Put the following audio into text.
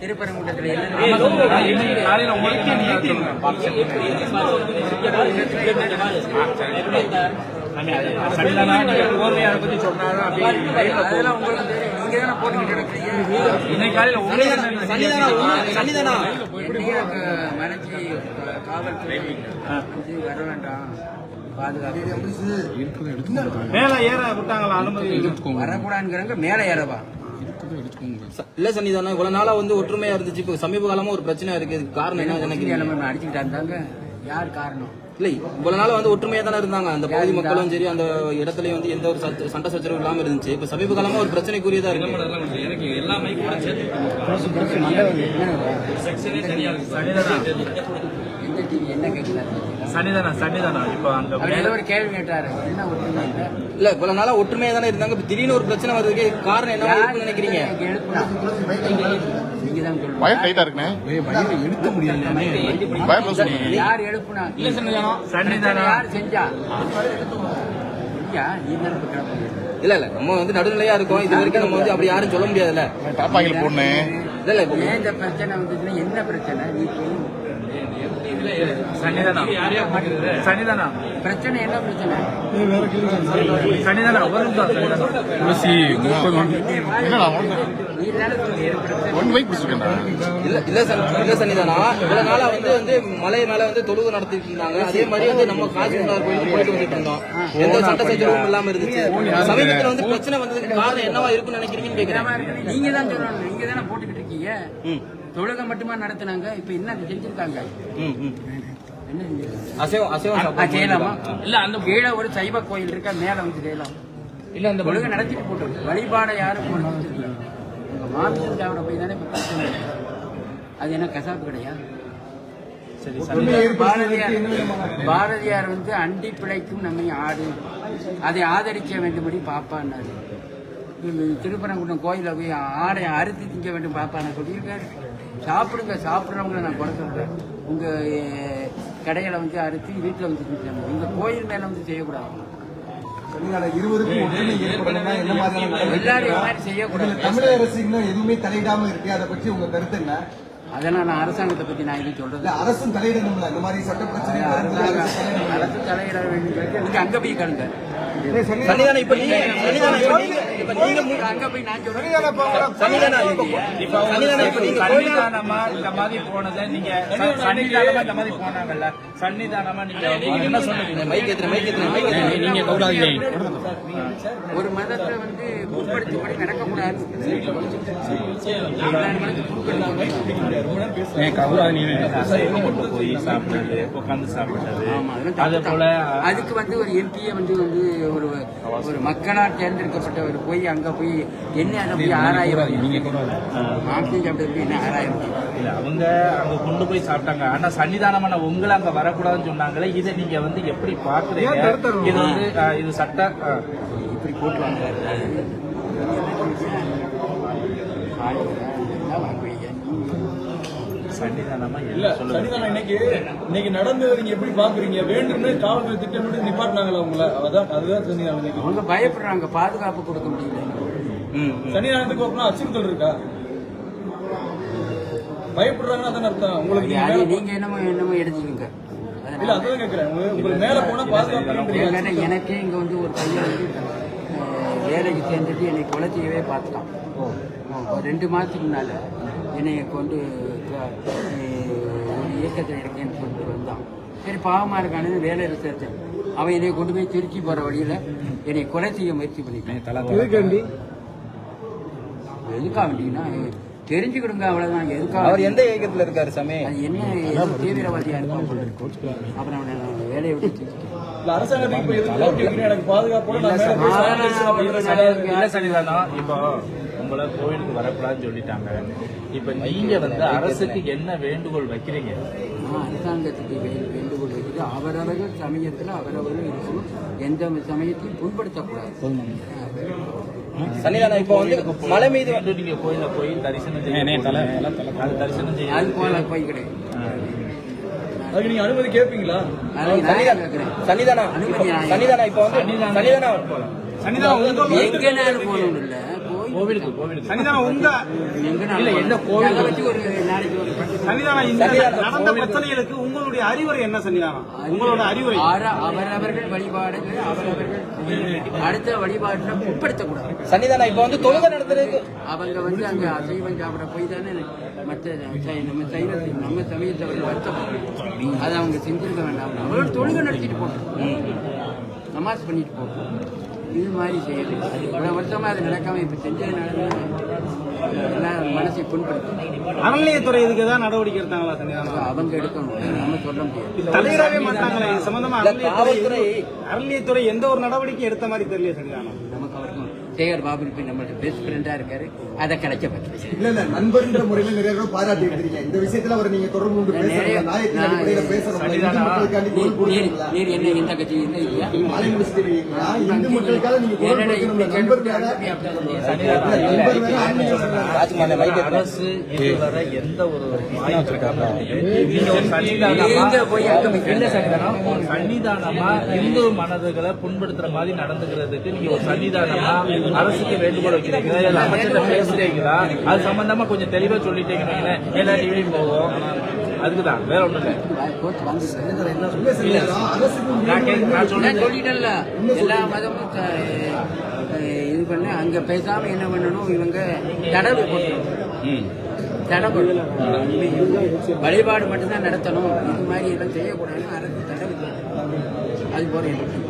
திருப்பரங்குன்றத்துல. அதெல்லாம் உங்களுக்கு தெரியும். நீங்க தானே போட்டுக்கிட்டு இருக்கிறீங்க இன்னைக்கு காலையில காவல்துறை வர வேண்டாம். பாதுகாப்பு மேல ஏற விட்டாங்களா? அனுமதி வரக்கூடாதுங்கிறாங்க மேலே ஏறவா? இல்ல சன்னிதானா இவ்வளவு நாளா வந்து ஒற்றுமையா இருந்துச்சு. இப்ப சமீப காலமா ஒரு பிரச்சனை இருக்கு. இதுக்கு காரணம் என்ன நினைக்கிறீங்க? நம்ம அடிச்சுக்கிட்டா இருந்தாங்க. யார் காரணம்? இல்லை இவ்வளவு நாளா வந்து ஒற்றுமையா தானே இருந்தாங்க. அந்த பகுதி மக்களும் சரி அந்த இடத்துலயும் வந்து எந்த ஒரு சண்டை சச்சரவு இல்லாம இருந்துச்சு. இப்ப சமீப காலமா ஒரு பிரச்சனைக்குரியதா இருக்கு. எனக்கு என்ன கேட்கலாம் சன்னிதானா சன்னிதானா இப்போ ஏதோ ஒரு கேள்வி கேட்டாரு. என்ன ஒற்றுமை இல்லை? இவ்வளவு நாளா ஒற்றுமையா தானே இருந்தாங்க. இப்ப திடீர்னு ஒரு பிரச்சனை வர்றதுக்கு காரணம் என்ன இருக்குன்னு நினைக்கிறீங்க? டைட்டா இருக்குண்ணே. யார் எழுப்புனா? யார் செஞ்சா. இல்ல இல்ல. நம்ம வந்து நடுநிலையா இருக்கோம். இது வரைக்கும் நம்ம வந்து அப்படி யாரும் சொல்ல முடியாதுல்ல. டாப்பாயில் போடணேன் இல்ல இல்ல இப்ப ஏன் இந்த பிரச்சனை வந்துச்சுன்னா என்ன பிரச்சனை? நீ பிரச்சனை என்ன பிரச்சனை சன்னிதானா ஒரு நிமிஷம் சன்னிதானா என்னடா நீ தானே சொல்லு, என் பிரச்சனை ஒன் வைக் பிடிச்சிருக்கேன்டா. இல்ல இல்ல சன் இல்ல சன்னிதானா? இவ்வளவு நாளா வந்து வந்து மலை மேல வந்து தொழுவு நடத்திட்டு இருந்தாங்க. அதே மாதிரி வந்து நம்ம காசிநாதர் கோயிலுக்கு போயிட்டு வந்துட்டு இருந்தோம். எந்த சண்டை சச்சரவும் இல்லாம இருந்துச்சு. சமீபத்துல வந்து பிரச்சனை வந்ததுக்கு காரணம் என்னவா இருக்குன்னு நினைக்கிறீங்கன்னு கேக்குறேன். நீங்க தான் சொல்லணும். நீங்க தானே போட்டுக்கிட்டு இருக்கீங்க. ம், தொழுகை மட்டுமா நடத்துனாங்க? இப்ப என்ன செஞ்சிருக்காங்க? ம், ம். என்ன செஞ்சிருக்காங்க அசைவம் அசைவம் செய்யலாமா இல்ல அந்த கீழே ஒரு சைவ கோயில் இருக்கா? மேல வந்து செய்யலாம் இல்ல அந்த ஒழுங்கா நடத்திட்டு போட்டு வழிபாடை யாரும் உங்க சாப்பிட போய் தானே அது என்ன கசாப்பு கிடையா? சரி பாரதியார் பாரதியார் வந்து அண்டி பிழைக்கும் நம்மை ஆடு. அதை ஆதரிக்க வேண்டும்படி பாப்பான்னாரு திருப்பரங்குன்றம் கோயில போய் ஆடை அறுத்து திங்க வேண்டும் பாப்பான்னு சொல்லியிருக்காரு. சாப்பிடுங்க சாப்பிட்றவங்கள நான் குறை சொல்றேன். உங்க அஹ், கடைகளை வந்து அறுத்து வீட்டில் வந்து திங்க உங்க கோயில் மேல வந்து செய்யக்கூடாது. தமிழக அரசு இன்னும் எதுவுமே தலையிடாம இருக்கு. அதை பற்றி உங்க கருத்து என்ன? அதெல்லாம் நான் அரசாங்கத்தை பத்தி நான் எதுவும் சொல்றது இல்ல அரசும் தலையிடணும்ல. இந்த மாதிரி சட்ட பிரச்சனை அரசு தலையிடணும். அரசு தலையிட வேண்டும் அங்க போய் கருங்க சன்னிதானம் இப்ப நீங்க சன்னிதானம் இப்ப நீங்க இப்ப நீங்க மு- அங்க போய் நான் சொல்றேன் சன்னிதானம் இப்ப சன்னிதானம் இப்ப நீங்க கோயில் சன்னிதானமா இந்த மாதிரி போனதை நீங்க சன்னிதானமா இந்த மாதிரி போனாங்கல்ல. சன்னிதானமா நீங்க என்ன சொல்லுவீங்க மைக் ஏத்துறேன் மைக் ஏத்துறேன் மைக் ஏத்துறேன். நீங்க ஒரு மதத்தை வந்து எல்லா மதத்தையும் முற்படுத்தக்கூடாது. போய் சாப்பிட்டது உட்காந்து சாப்பிட்டது அதே போல. அதுக்கு வந்து ஒரு எம்பியை வந்து வந்து ஒரு ஒரு மக்களால் தேர்ந்தெடுக்கப்பட்டவர் போய் அங்க போய் என்ன அதை போய் ஆராய மாம்சம் சாப்பிட்டது போய் என்ன ஆராய? இல்ல அவங்க அங்க கொண்டு போய் சாப்பிட்டாங்க. ஆனா சன்னிதானமான உங்களை அங்க வரக்கூடாதுன்னு சொன்னாங்களே இதை நீங்க வந்து எப்படி பாக்குறீங்க இது வந்து இது சட்ட இப்படி போட்டுவாங்க சன்னிதானமா இல்ல இன்னைக்கு இன்னைக்கு நடந்தது நீங்க எப்படி பாக்குறீங்க? வேண்டும்னு காவல்துறை திட்டமிட்டு நிப்பாட்டினாங்களா உங்களை? அதான் அதுதான் சன்னிதானம் இன்னைக்கு. அவங்க பயப்படுறாங்க பாதுகாப்பு கொடுக்க முடியல. சன்னிதானத்துக்கு அப்புறம் அச்சுறுத்தல் இருக்கா? பயப்படுறாங்கன்னா அதான் அர்த்தம். உங்களுக்கு நீங்க என்னமோ என்னமோ எடுத்துக்கோங்க. இல்ல அதான் கேக்குறேன். உங்க- உங்களுக்கு மேல போனா பாதுகாப்பு எனக்கே இங்க வந்து ஒரு பையன் வேலைக்கு சேர்ந்துட்டு என்னை கொலை செய்யவே பார்த்துட்டான். ஒரு ரெண்டு மாதத்துக்கு முன்னால என்னை கொண்டு ஒரு இயக்கத்தில் இருக்கேன்னு சொல்லிட்டு வந்தான். சரி பாவமா இருக்கானு வேலையில் சேர்த்தேன் அவன் என்னை கொண்டு போய் திருச்சி போற வழியில என்னை கொலை செய்ய முயற்சி பண்ணிட்டான். எதுக்காக வேண்டிங்கன்னா தெரிஞ்சுக்கிடுங்க அவ்வளவுதான் எதுக்காக அவர் எந்த இயக்கத்துல இருக்காரு சாமி? அது என்ன ஏதோ தீவிரவாதியா இருப்பான் போல இருக்கு. அப்புறம் அவனை வேலையை விட்டு அரசாங்கத்துக்கு இப்ப? எனக்கு உங்களை கோயிலுக்கு வரக்கூடாதுன்னு சொல்லிட்டாங்க. இப்ப நீங்க வந்து அரசுக்கு என்ன வேண்டுகோள் வைக்கிறீங்க? அரசாங்கத்துக்கு வேண்டுகோள் வைக்கிறது அவரவர்கள் சமயத்தில் அவரவர்கள் இருக்கணும் எந்த சமயத்தையும் புண்படுத்தக்கூடாது. சன்னிதானம் இப்போ வந்து மலை மீது மீண்டும் நீங்க கோயில போய் தரிசனம் செய்ய அது தரிசனம் அது போய் கிடையாது. அதுக்கு நீங்க அனுமதி கேட்பீங்களா நான் சன்னிதானம் இப்போ வந்து சன்னிதானம் சன்னிதானம் எங்கனாலும் போகணும் இல்ல கோவிலுக்கு கோவிலுக்கு. சன்னிதானம் உங்க எங்க இல்ல, எந்த கோவில்? ஒரு நாளைக்கு ஒரு பத்து சன்னிதானம் இந்த நடந்த பிரச்சனைகளுக்கு உங்களுடைய அறிவுரை என்ன சன்னிதானம்? உங்களோட அறிவுரை. அவரவர்கள் வழிபாடுகளை அவரவர்கள் அடுத்த வழிபாட்டில் உட்படுத்தக்கூடாது. சன்னிதானம் இப்ப வந்து தொழுகை நடத்துறதுக்கு அவங்க வந்து அங்க அசைவம் சாப்பிட போய் தானே மற்ற நம்ம சைவத்தை நம்ம சமயத்தவர்கள் வருத்தப்படும் அதை அவங்க செஞ்சிருக்க வேண்டாம். அவர்கள் தொழுகை நடத்திட்டு போட்டோம் நமாஸ் பண்ணிட்டு போட்டோம் இது மாதிரி செய்யணும் பல வருஷமா அது நடக்காம இப்ப செஞ்சதுனால எல்லாம் மனசை புண்படுத்தும். அறநிலையத்துறை இதுக்கு ஏதாவது நடவடிக்கை எடுத்தாங்களா சன்னிதானம் அவங்க எடுக்கணும். நம்ம சொல்ல முடியாது. தலையிடவே மாட்டாங்களே. சம்பந்தமா அறநிலையத்துறை அறநிலையத்துறை எந்த ஒரு நடவடிக்கை எடுத்த மாதிரி தெரியல சன்னிதானம் சேகர் பாபு இப்ப நம்மளோட பெஸ்ட் ஃப்ரெண்டா இருக்காரு அதை கிடைச்ச பற்றி இல்ல இல்ல நண்பர்ன்ற முறையில நிறைய பேர் பாராட்டி இருக்கீங்க இந்த விஷயத்துல அவர் நீங்க தொடர்பு கொண்டு பேசணும் நீர் என்ன இந்த கட்சி இல்லை இல்லையா? இந்து மக்களுக்காக நீங்க. அரசு இதுவரை எந்த ஒரு சன்னிதானமா இந்து மனதுகளை புண்படுத்துற மாதிரி நடந்துக்கிறதுக்கு நீங்க ஒரு சன்னிதானமா அரசுக்கு வேண்டுகோள் வைக்கிறீங்களா இல்ல அமைச்சர்கிட்ட பேசுறீங்களா அது சம்பந்தமா கொஞ்சம் தெளிவா சொல்லிட்டீங்கன்னா எல்லா டிவியும் போகும். அதுக்குதான். வேற ஒண்ணும் இல்ல. நான் சொல்லிட்டேன்ல? எல்லா மதமும் இது பண்ண. அங்க பேசாம என்ன பண்ணணும்? இவங்க தடவு போட்டணும் தடை வழிபாடு மட்டும்தான் நடத்தணும். இது மாதிரி எல்லாம் செய்யக்கூடாதுன்னு அரசு தடவு. அது எனக்கு